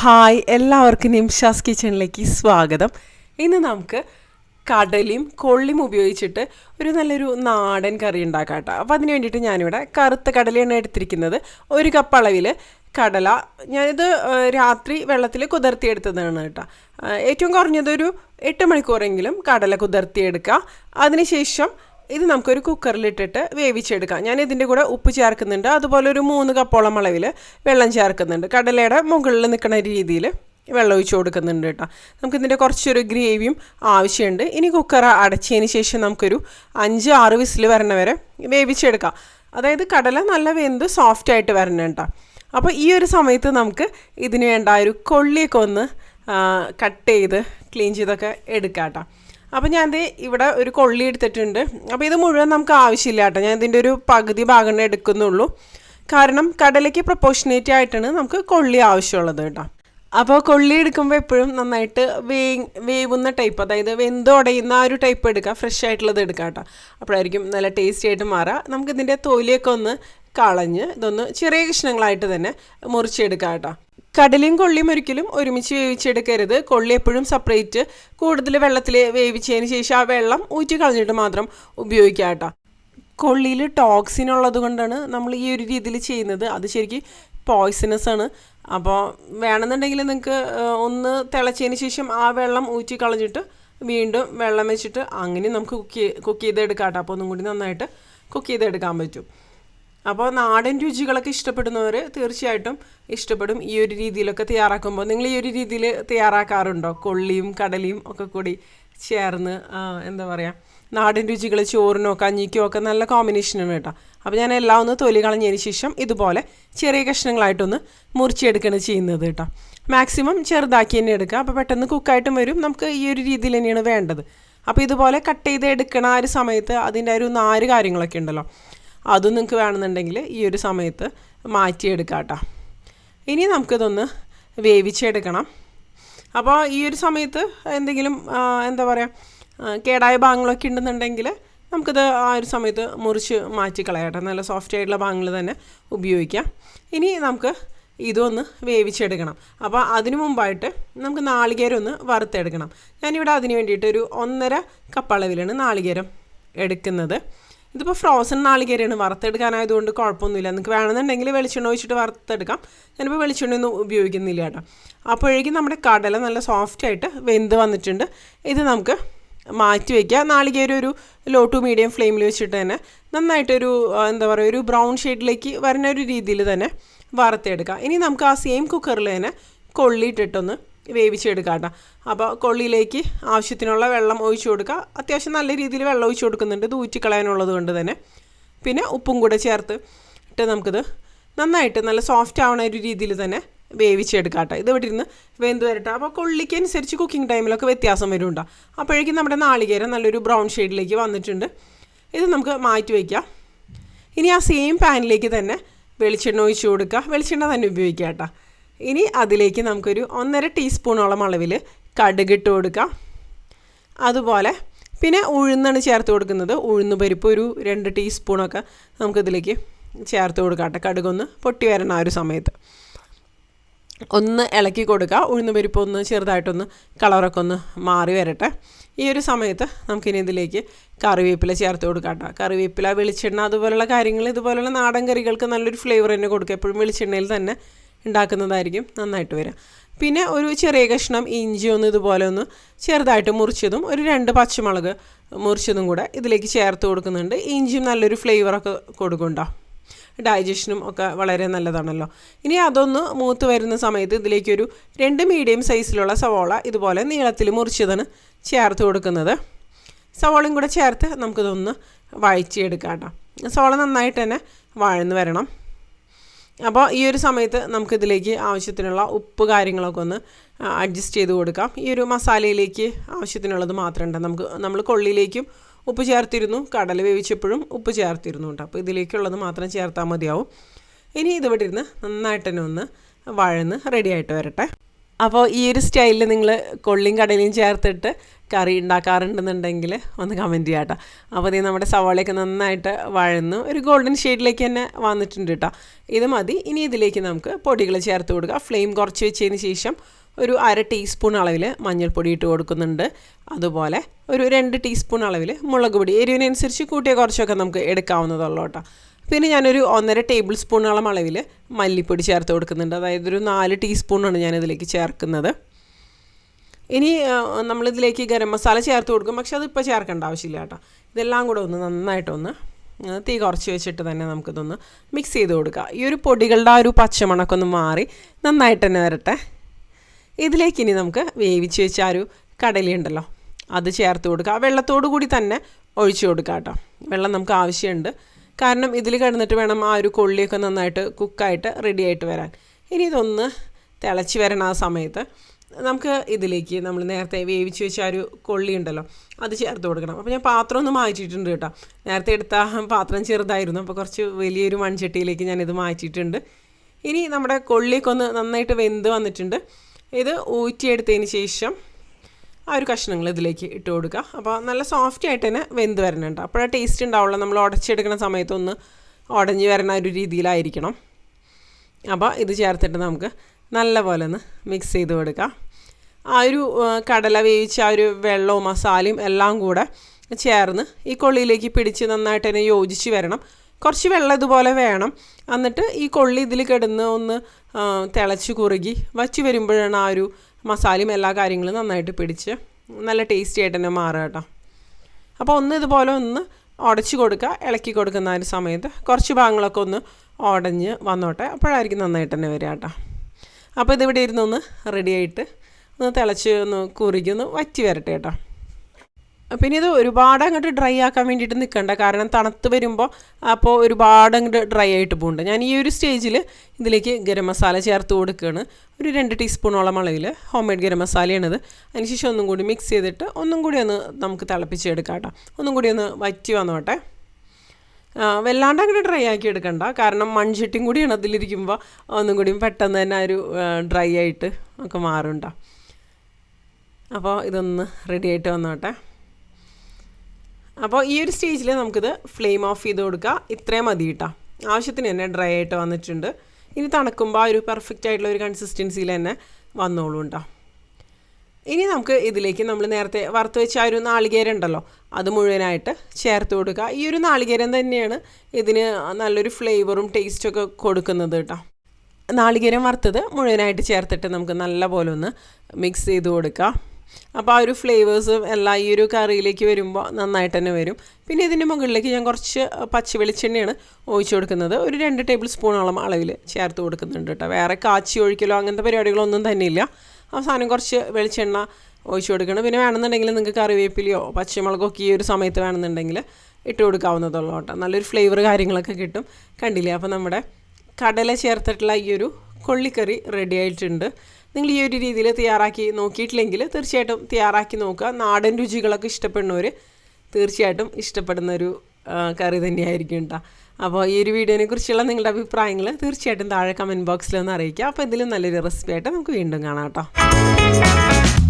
Hi എല്ലാവർക്കും നിംഷാസ് കിച്ചണിലേക്ക് സ്വാഗതം. ഇന്ന് നമുക്ക് കടലയും കൊള്ളിയും ഉപയോഗിച്ചിട്ട് ഒരു നല്ലൊരു നാടൻ കറി ഉണ്ടാക്കാം കേട്ടോ അപ്പോൾ അതിന് വേണ്ടിയിട്ട് ഞാനിവിടെ കറുത്ത കടലയാണ് എടുത്തിരിക്കുന്നത്. ഒരു കപ്പ് അളവിൽ കടല. ഞാനിത് രാത്രി വെള്ളത്തിൽ കുതിർത്തിയെടുത്തതാണ് കേട്ടോ. ഏറ്റവും കുറഞ്ഞതൊരു എട്ട് മണിക്കൂറെങ്കിലും കടല കുതിർത്തിയെടുക്കുക അതിനുശേഷം ഇത് നമുക്കൊരു കുക്കറിലിട്ടിട്ട് വേവിച്ചെടുക്കാം. ഞാൻ ഇതിന്റെ കൂടെ ഉപ്പ് ചേർക്കുന്നുണ്ട്. അതുപോലെ ഒരു മൂന്ന് കപ്പോളം അളവിൽ വെള്ളം ചേർക്കുന്നുണ്ട്. കടലയുടെ മുകളിൽ നിൽക്കുന്ന രീതിയിൽ വെള്ളം ഒഴിച്ച് കൊടുക്കുന്നുണ്ട് കേട്ടോ. നമുക്കിതിന്റെ കുറച്ചൊരു ഗ്രേവിയും ആവശ്യമുണ്ട്. ഇനി കുക്കർ അടച്ചതിന് ശേഷം നമുക്കൊരു അഞ്ച് ആറ് വിസിൽ വരണ വരെ വേവിച്ചെടുക്കാം. അതായത് കടല നല്ല വെന്ത് സോഫ്റ്റ് ആയിട്ട് വരണം കേട്ടോ. അപ്പോൾ ഈ ഒരു സമയത്ത് നമുക്ക് ഇതിന് വേണ്ട ഒരു കൊള്ളിയൊക്കെ ഒന്ന് കട്ട് ചെയ്ത് ക്ലീൻ ചെയ്തൊക്കെ എടുക്കാം കേട്ടോ. അപ്പോൾ ഞാൻ ദേ ഇവിടെ ഒരു കൊള്ളി എടുത്തിട്ടുണ്ട്. അപ്പോൾ ഇത് മുഴുവൻ നമുക്ക് ആവശ്യമില്ല കേട്ടോ. ഞാൻ ഇതിന്റെ ഒരു പകുതി ഭാഗം എടുക്കുന്നുള്ളൂ. കാരണം കടലയ്ക്ക് പ്രൊപ്പോഷനേറ്റ് ആയിട്ടാണ് നമുക്ക് കൊള്ളി ആവശ്യമുള്ളത് കേട്ടോ. അപ്പോൾ കൊള്ളി എടുക്കുമ്പോൾ എപ്പോഴും നന്നായിട്ട് വേ വേവുന്ന ടൈപ്പ് അതായത് വെന്തുടയുന്ന ആ ഒരു ടൈപ്പ് എടുക്കുക ഫ്രഷ് ആയിട്ടുള്ളത് എടുക്കുക കേട്ടോ. അപ്പോഴായിരിക്കും നല്ല ടേസ്റ്റി ആയിട്ട് മാറുക നമുക്കിതിന്റെ തോലിയൊക്കെ ഒന്ന് കളഞ്ഞ് ഇതൊന്ന് ചെറിയ കഷ്ണങ്ങളായിട്ട് തന്നെ മുറിച്ചെടുക്കാം കേട്ടോ. കടലയും കൊള്ളിയും ഒരിക്കലും ഒരുമിച്ച് വേവിച്ചെടുക്കരുത്. കൊള്ളി എപ്പോഴും സെപ്പറേറ്റ് കൂടുതൽ വെള്ളത്തിൽ വേവിച്ചതിന് ശേഷം ആ വെള്ളം ഊറ്റി കളഞ്ഞിട്ട് മാത്രം ഉപയോഗിക്കുക കേട്ടോ. കൊള്ളിയിൽ ടോക്സിൻ ഉള്ളത് കൊണ്ടാണ് നമ്മൾ ഈ ഒരു രീതിയിൽ ചെയ്യുന്നത്. അത് ശരിക്കും പോയ്സണസ് ആണ്. അപ്പോൾ വേണമെന്നുണ്ടെങ്കിൽ നിങ്ങൾക്ക് ഒന്ന് തിളച്ചതിന് ശേഷം ആ വെള്ളം ഊറ്റി കളഞ്ഞിട്ട് വീണ്ടും വെള്ളം വെച്ചിട്ട് അങ്ങനെ നമുക്ക് കുക്ക് കുക്ക് ചെയ്തെടുക്കാം കേട്ടോ. അപ്പോൾ ഒന്നും കൂടി നന്നായിട്ട് കുക്ക് ചെയ്തെടുക്കാൻ പറ്റും. അപ്പോൾ നാടൻ രുചികളൊക്കെ ഇഷ്ടപ്പെടുന്നവർ തീർച്ചയായിട്ടും ഇഷ്ടപ്പെടും ഈ ഒരു രീതിയിലൊക്കെ തയ്യാറാക്കുമ്പോൾ നിങ്ങൾ ഈ ഒരു രീതിയിൽ തയ്യാറാക്കാറുണ്ടോ? കൊള്ളിയും കടലയും ഒക്കെ കൂടി ചേർന്ന് എന്താ പറയുക നാടൻ രുചികൾ ചോറിനോ കഞ്ഞിക്കോ ഒക്കെ നല്ല കോമ്പിനേഷനാണ് കേട്ടോ. അപ്പോൾ ഞാൻ എല്ലാം ഒന്ന് തൊലി കളഞ്ഞതിന് ശേഷം ഇതുപോലെ ചെറിയ കഷ്ണങ്ങളായിട്ടൊന്ന് മുറിച്ചെടുക്കുകയാണ് ചെയ്യുന്നത് കേട്ടോ. മാക്സിമം ചെറുതാക്കി തന്നെ എടുക്കുക. അപ്പോൾ പെട്ടെന്ന് കുക്കായിട്ടും വരും. നമുക്ക് ഈ ഒരു രീതിയിൽ തന്നെയാണ് വേണ്ടത്. അപ്പോൾ ഇതുപോലെ കട്ട് ചെയ്ത് എടുക്കണ ആ ഒരു സമയത്ത് അതിന്റെ ഒരു നാല് കാര്യങ്ങളൊക്കെ ഉണ്ടല്ലോ. അതും നിങ്ങൾക്ക് വേണമെന്നുണ്ടെങ്കിൽ ഈ ഒരു സമയത്ത് മാറ്റിയെടുക്കാം കേട്ടോ ഇനി നമുക്കിതൊന്ന് വേവിച്ചെടുക്കണം. അപ്പോൾ ഈ ഒരു സമയത്ത് എന്തെങ്കിലും എന്താ പറയുക കേടായ ഭാഗങ്ങളൊക്കെ ഉണ്ടെന്നുണ്ടെങ്കിൽ നമുക്കിത് ആ ഒരു സമയത്ത് മുറിച്ച് മാറ്റി കളയാട്ടെ നല്ല സോഫ്റ്റ് ആയിട്ടുള്ള ഭാഗങ്ങൾ തന്നെ ഉപയോഗിക്കാം. ഇനി നമുക്ക് ഇതൊന്ന് വേവിച്ചെടുക്കണം. അപ്പോൾ അതിനു മുമ്പായിട്ട് നമുക്ക് നാളികേരം ഒന്ന് വറുത്തെടുക്കണം. ഞാനിവിടെ അതിന് വേണ്ടിയിട്ട് ഒരു ഒന്നര കപ്പ് അളവിലാണ് നാളികേരം എടുക്കുന്നത്. ഇതിപ്പോൾ ഫ്രോസൺ നാളികേരമാണ്. വറുത്തെടുക്കാനായതുകൊണ്ട് കുഴപ്പമൊന്നുമില്ല. നിങ്ങൾക്ക് വേണമെന്നുണ്ടെങ്കിൽ വെളിച്ചെണ്ണ ഒഴിച്ചിട്ട് വറുത്തെടുക്കാം. ഞാനിപ്പോൾ വെളിച്ചെണ്ണയൊന്നും ഉപയോഗിക്കുന്നില്ല കേട്ടോ. അപ്പോഴേക്കും നമ്മുടെ കടല നല്ല സോഫ്റ്റ് ആയിട്ട് വെന്ത് വന്നിട്ടുണ്ട്. ഇത് നമുക്ക് മാറ്റി വയ്ക്കുക നാളികേരം ഒരു ലോ ടു മീഡിയം ഫ്ലെയിമിൽ വെച്ചിട്ട് തന്നെ നന്നായിട്ടൊരു എന്താ പറയുക ഒരു ബ്രൗൺ ഷെയ്ഡിലേക്ക് വരുന്ന ഒരു രീതിയിൽ തന്നെ വറുത്തെടുക്കുക ഇനി നമുക്ക് ആ സെയിം കുക്കറിൽ തന്നെ കൊള്ളിയിട്ടിട്ടൊന്ന് വേവിച്ചെടുക്കാം കേട്ടോ അപ്പോൾ കൊള്ളിയിലേക്ക് ആവശ്യത്തിനുള്ള വെള്ളം ഒഴിച്ചു കൊടുക്കുക അത്യാവശ്യം നല്ല രീതിയിൽ വെള്ളം ഒഴിച്ചു കൊടുക്കുന്നുണ്ട്. ഇത് ഊറ്റിക്കളയാനുള്ളത് കൊണ്ട് തന്നെ. പിന്നെ ഉപ്പും കൂടെ ചേർത്ത് ഇട്ട് നമുക്കിത് നന്നായിട്ട് നല്ല സോഫ്റ്റ് ആവണ ഒരു രീതിയിൽ തന്നെ വേവിച്ചെടുക്കാം കേട്ടോ ഇത് ഇവിടെ ഇരുന്ന് വെന്ത് വരട്ടെ. അപ്പോൾ കൊള്ളിക്ക് അനുസരിച്ച് കുക്കിംഗ് ടൈമിലൊക്കെ വ്യത്യാസം വരുന്നുണ്ടോ അപ്പോഴേക്കും നമ്മുടെ നാളികേരം നല്ലൊരു ബ്രൗൺ ഷെയ്ഡിലേക്ക് വന്നിട്ടുണ്ട്. ഇത് നമുക്ക് മാറ്റി വയ്ക്കാം. ഇനി ആ സെയിം പാനിലേക്ക് തന്നെ വെളിച്ചെണ്ണ ഒഴിച്ച് കൊടുക്കുക വെളിച്ചെണ്ണ തന്നെ ഉപയോഗിക്കുക കേട്ടോ ഇനി അതിലേക്ക് നമുക്കൊരു ഒന്നര ടീസ്പൂണോളം അളവിൽ കടുകിട്ട് കൊടുക്കാം. അതുപോലെ പിന്നെ ഉഴുന്നാണ് ചേർത്ത് കൊടുക്കുന്നത്. ഉഴുന്ന് പരിപ്പ് ഒരു രണ്ട് ടീസ്പൂണൊക്കെ നമുക്കിതിലേക്ക് ചേർത്ത് കൊടുക്കാം കേട്ടോ. കടുകൊന്ന് പൊട്ടി വരണം ആ ഒരു സമയത്ത്. ഒന്ന് ഇളക്കി കൊടുക്കുക ഉഴുന്ന് പരിപ്പ് ഒന്ന് ചെറുതായിട്ടൊന്ന് കളറൊക്കെ ഒന്ന് മാറി വരട്ടെ. ഈ ഒരു സമയത്ത് നമുക്കിനി ഇതിലേക്ക് കറിവേപ്പില ചേർത്ത് കൊടുക്കാം കേട്ടോ. കറിവേപ്പില വെളിച്ചെണ്ണ അതുപോലെയുള്ള കാര്യങ്ങൾ ഇതുപോലെയുള്ള നാടൻ കറികൾക്ക് നല്ലൊരു ഫ്ലേവർ തന്നെ കൊടുക്കുക എപ്പോഴും വെളിച്ചെണ്ണയിൽ തന്നെ ഉണ്ടാക്കുന്നതായിരിക്കും. നന്നായിട്ട് വരിക പിന്നെ ഒരു ചെറിയ കഷ്ണം ഇഞ്ചി ഒന്ന് ഇതുപോലെ ഒന്ന് ചെറുതായിട്ട് മുറിച്ചതും ഒരു രണ്ട് പച്ചമുളക് മുറിച്ചതും കൂടെ ഇതിലേക്ക് ചേർത്ത് കൊടുക്കുന്നുണ്ട്. ഇഞ്ചിയും നല്ലൊരു ഫ്ലേവറൊക്കെ കൊടുക്കുന്നുണ്ടോ? ഡൈജഷനും ഒക്കെ വളരെ നല്ലതാണല്ലോ. ഇനി അതൊന്ന് മൂത്ത് വരുന്ന സമയത്ത് ഇതിലേക്കൊരു രണ്ട് മീഡിയം സൈസിലുള്ള സവോള ഇതുപോലെ നീളത്തിൽ മുറിച്ചതാണ് ചേർത്ത് കൊടുക്കുന്നത്. സവോളയും കൂടെ ചേർത്ത് നമുക്കിതൊന്ന് വഴച്ചിയെടുക്കാം കേട്ടോ. സവോള നന്നായിട്ട് തന്നെ വഴന്ന് വരണം. അപ്പോൾ ഈ ഒരു സമയത്ത് നമുക്കിതിലേക്ക് ആവശ്യത്തിനുള്ള ഉപ്പ് കാര്യങ്ങളൊക്കെ ഒന്ന് അഡ്ജസ്റ്റ് ചെയ്ത് കൊടുക്കാം. ഈ ഒരു മസാലയിലേക്ക് ആവശ്യത്തിനുള്ളത് മാത്രം ഉണ്ട്. നമുക്ക് നമ്മൾ കൊള്ളിയിലേക്കും ഉപ്പ് ചേർത്തിരുന്നു. കടല വേവിച്ചപ്പോഴും ഉപ്പ് ചേർത്തിരുന്നു കേട്ടോ. അപ്പോൾ ഇതിലേക്കുള്ളത് മാത്രം ചേർത്താൽ മതിയാവും. ഇനി ഇത് ഇവിടെ ഇരുന്ന് നന്നായിട്ട് തന്നെ ഒന്ന് വഴന്ന് റെഡി ആയിട്ട് വരട്ടെ. അപ്പോൾ ഈ ഒരു സ്റ്റൈലിൽ നിങ്ങൾ കൊള്ളിയും കടലയും ചേർത്തിട്ട് കറി ഉണ്ടാക്കാറുണ്ടെന്നുണ്ടെങ്കിൽ ഒന്ന് കമന്റ് ചെയ്യാം കേട്ടോ. അപ്പോൾ ഇത് നമ്മുടെ സവാളയൊക്കെ നന്നായിട്ട് വഴന്ന് ഒരു ഗോൾഡൻ ഷെയ്ഡിലേക്ക് തന്നെ വന്നിട്ടുണ്ട് കേട്ടോ. ഇത് മതി. ഇനി ഇതിലേക്ക് നമുക്ക് പൊടികൾ ചേർത്ത് കൊടുക്കുക. ഫ്ലെയിം കുറച്ച് വെച്ചതിന് ശേഷം ഒരു അര ടീസ്പൂൺ അളവിൽ മഞ്ഞൾപ്പൊടി ഇട്ട് കൊടുക്കുന്നുണ്ട്. അതുപോലെ ഒരു രണ്ട് ടീസ്പൂൺ അളവിൽ മുളക് പൊടി. എരിവിനനുസരിച്ച് കൂട്ടിയ കുറച്ചൊക്കെ നമുക്ക് എടുക്കാവുന്നതുള്ളൂ കേട്ടോ. പിന്നെ ഞാനൊരു ഒന്നര ടേബിൾ സ്പൂണോളം അളവിൽ മല്ലിപ്പൊടി ചേർത്ത് കൊടുക്കുന്നുണ്ട്. അതായത് ഒരു നാല് ടീസ്പൂണാണ് ഞാനിതിലേക്ക് ചേർക്കുന്നത്. ഇനി നമ്മളിതിലേക്ക് ഗരം മസാല ചേർത്ത് കൊടുക്കും. പക്ഷെ അതിപ്പോൾ ചേർക്കേണ്ട ആവശ്യമില്ല കേട്ടോ. ഇതെല്ലാം കൂടെ ഒന്ന് നന്നായിട്ടൊന്ന് തീ കുറച്ച് വെച്ചിട്ട് തന്നെ നമുക്കിതൊന്ന് മിക്സ് ചെയ്ത് കൊടുക്കുക ഈ ഒരു പൊടികളുടെ ആ ഒരു പച്ചമണക്കൊന്ന് മാറി നന്നായിട്ട് തന്നെ വരട്ടെ. ഇതിലേക്ക് ഇനി നമുക്ക് വേവിച്ച് വെച്ച ആ ഒരു കടലയുണ്ടല്ലോ അത് ചേർത്ത് കൊടുക്കുക വെള്ളത്തോടു കൂടി തന്നെ ഒഴിച്ചു കൊടുക്കുക കേട്ടോ. വെള്ളം നമുക്ക് ആവശ്യമുണ്ട്. കാരണം ഇതിൽ കിടന്നിട്ട് വേണം ആ ഒരു കൊള്ളിയൊക്കെ നന്നായിട്ട് കുക്കായിട്ട് റെഡി ആയിട്ട് വരാൻ. ഇനി ഇതൊന്ന് തിളച്ച് വരണം ആ സമയത്ത് നമുക്ക് ഇതിലേക്ക് നമ്മൾ നേരത്തെ വേവിച്ച് വെച്ച ഒരു കൊള്ളി ഉണ്ടല്ലോ അത് ചേർത്ത് കൊടുക്കണം. അപ്പോൾ ഞാൻ പാത്രം ഒന്ന് മാറ്റിയിട്ടുണ്ട് കേട്ടോ. നേരത്തെ എടുത്ത പാത്രം ചെറുതായിരുന്നു. അപ്പോൾ കുറച്ച് വലിയൊരു മൺചട്ടിയിലേക്ക് ഞാനിത് മാറ്റിയിട്ടുണ്ട്. ഇനി നമ്മുടെ കൊള്ളിയൊക്കെ ഒന്ന് നന്നായിട്ട് വെന്ത് വന്നിട്ടുണ്ട്. ഇത് ഊറ്റിയെടുത്തതിന് ശേഷം ആ ഒരു കഷ്ണങ്ങൾ ഇതിലേക്ക് ഇട്ട് കൊടുക്കുക. അപ്പോൾ നല്ല സോഫ്റ്റ് ആയിട്ട് തന്നെ വെന്ത് വരണുണ്ട്. അപ്പോഴാ ടേസ്റ്റ് ഉണ്ടാവുള്ളൂ. നമ്മൾ ഉടച്ചെടുക്കുന്ന സമയത്തൊന്ന് ഉടഞ്ഞ് വരണ ഒരു രീതിയിലായിരിക്കണം. അപ്പോൾ ഇത് ചേർത്തിട്ട് നമുക്ക് നല്ലപോലെ ഒന്ന് മിക്സ് ചെയ്ത് കൊടുക്കുക. ആ ഒരു കടല വേവിച്ച ആ ഒരു വെള്ളവും മസാലയും എല്ലാം കൂടെ ചേർന്ന് ഈ കൊള്ളിയിലേക്ക് പിടിച്ച് നന്നായിട്ട് തന്നെ യോജിച്ച് വരണം. കുറച്ച് വെള്ളം ഇതുപോലെ വേണം. എന്നിട്ട് ഈ കൊള്ളി ഇതിൽ കിടന്ന് ഒന്ന് തിളച്ച് കുറുകി വച്ച് വരുമ്പോഴാണ് ആ ഒരു മസാലയും എല്ലാ കാര്യങ്ങളും നന്നായിട്ട് പിടിച്ച് നല്ല ടേസ്റ്റി ആയിട്ട് തന്നെ മാറുക കേട്ടോ. അപ്പോൾ ഒന്ന് ഇതുപോലെ ഒന്ന് ഉടച്ച് കൊടുക്കുക ഇളക്കി കൊടുക്കുന്ന ഒരു സമയത്ത് കുറച്ച് ഭാഗങ്ങളൊക്കെ ഒന്ന് ഉടഞ്ഞ് വന്നോട്ടെ അപ്പോഴായിരിക്കും നന്നായിട്ട് തന്നെ വരിക കേട്ടോ. അപ്പോൾ ഇതിവിടെ ഇരുന്നൊന്ന് റെഡിയായിട്ട് ഒന്ന് തിളച്ച് ഒന്ന് കുറുകി ഒന്ന് വറ്റി വരട്ടെ കേട്ടോ. പിന്നെ ഇത് ഒരുപാട് അങ്ങോട്ട് ഡ്രൈ ആക്കാൻ വേണ്ടിയിട്ട് നിൽക്കണ്ട കാരണം തണുത്ത് വരുമ്പോൾ അപ്പോൾ ഒരുപാട് അങ്ങോട്ട് ഡ്രൈ ആയിട്ട് പോകുന്നുണ്ട് ഞാൻ ഈ ഒരു സ്റ്റേജിൽ ഇതിലേക്ക് ഗരം മസാല ചേർത്ത് കൊടുക്കുകയാണ് ഒരു രണ്ട് ടീസ്പൂണോളം അളവിൽ ഹോം മെയ്ഡ് ഗരം മസാലയാണിത്. അതിനുശേഷം ഒന്നും കൂടി മിക്സ് ചെയ്തിട്ട് ഒന്നും കൂടി ഒന്ന് നമുക്ക് തിളപ്പിച്ചെടുക്കാം കേട്ടോ ഒന്നും കൂടി ഒന്ന് വറ്റി വന്നോട്ടെ. വല്ലാണ്ട് അങ്ങനെ ഡ്രൈ ആക്കി എടുക്കണ്ട. കാരണം മൺചട്ടിയും കൂടിയാണ് അതിലിരിക്കുമ്പോൾ ഒന്നും കൂടിയും പെട്ടെന്ന് തന്നെ ഒരു ഡ്രൈ ആയിട്ട് ഒക്കെ മാറുണ്ടോ അപ്പോൾ ഇതൊന്ന് റെഡി ആയിട്ട് വന്നോട്ടെ. അപ്പോൾ ഈ ഒരു സ്റ്റേജിൽ നമുക്കിത് ഫ്ലെയിം ഓഫ് ചെയ്ത് കൊടുക്കുക ഇത്രയും മതി കേട്ടോ ആവശ്യത്തിന് തന്നെ ഡ്രൈ ആയിട്ട് വന്നിട്ടുണ്ട്. ഇനി തണുക്കുമ്പോൾ ആ ഒരു പെർഫെക്റ്റ് ആയിട്ടുള്ള ഒരു കൺസിസ്റ്റൻസിയിൽ തന്നെ വന്നോളൂ കേട്ടോ ഇനി നമുക്ക് ഇതിലേക്ക് നമ്മൾ നേരത്തെ വറുത്ത് വെച്ച ആ ഒരു നാളികേര ഉണ്ടല്ലോ അത് മുഴുവനായിട്ട് ചേർത്ത് കൊടുക്കുക ഈ ഒരു നാളികേരം തന്നെയാണ് ഇതിന് നല്ലൊരു ഫ്ലേവറും ടേസ്റ്റൊക്കെ കൊടുക്കുന്നത് കേട്ടോ നാളികേരം വറുത്തത് മുഴുവനായിട്ട് ചേർത്തിട്ട് നമുക്ക് നല്ല പോലെ ഒന്ന് മിക്സ് ചെയ്ത് കൊടുക്കുക അപ്പോൾ ആ ഒരു ഫ്ലേവേഴ്സ് എല്ലാം ഈ ഒരു കറിയിലേക്ക് വരുമ്പോൾ നന്നായിട്ട് തന്നെ വരും. പിന്നെ ഇതിന്റെ മുകളിലേക്ക് ഞാൻ കുറച്ച് പച്ച വെളിച്ചെണ്ണയാണ് ഒഴിച്ചു കൊടുക്കുന്നത്. ഒരു രണ്ട് ടേബിൾ സ്പൂണോളം അളവിൽ ചേർത്ത് കൊടുക്കുന്നുണ്ട് കേട്ടോ വേറെ കാച്ചി ഒഴിക്കലോ അങ്ങനത്തെ പരിപാടികളൊന്നും തന്നെ ഇല്ല. അവസാനം കുറച്ച് വെളിച്ചെണ്ണ ഒഴിച്ചു കൊടുക്കണം. പിന്നെ വേണമെന്നുണ്ടെങ്കിൽ നിങ്ങൾക്ക് കറിവേപ്പിലയോ പച്ചമുളകോ ഒക്കെ ഈ ഒരു സമയത്ത് വേണമെന്നുണ്ടെങ്കിൽ ഇട്ട് കൊടുക്കാവുന്നതുള്ളൂ കേട്ടോ നല്ലൊരു ഫ്ലേവർ കാര്യങ്ങളൊക്കെ കിട്ടും. കണ്ടില്ലേ? അപ്പോൾ നമ്മുടെ കടല ചേർത്തിട്ടുള്ള ഈ ഒരു കൊള്ളിക്കറി റെഡി ആയിട്ടുണ്ട്. നിങ്ങൾ ഈ ഒരു രീതിയിൽ തയ്യാറാക്കി നോക്കിയിട്ടില്ലെങ്കിൽ തീർച്ചയായിട്ടും തയ്യാറാക്കി നോക്കുക. നാടൻ രുചികളൊക്കെ ഇഷ്ടപ്പെടുന്നവർ തീർച്ചയായിട്ടും ഇഷ്ടപ്പെടുന്ന ഒരു കറി തന്നെയായിരിക്കും കേട്ടോ അപ്പോൾ ഈ ഒരു വീഡിയോനെ കുറിച്ചുള്ള നിങ്ങളുടെ അഭിപ്രായങ്ങൾ തീർച്ചയായിട്ടും താഴെ കമന്റ് ബോക്സിൽ ഒന്ന് അറിയിക്കുക. അപ്പോൾ ഇതിലും നല്ലൊരു റെസിപ്പി ആയിട്ട് നമുക്ക് വീണ്ടും കാണാം കേട്ടോ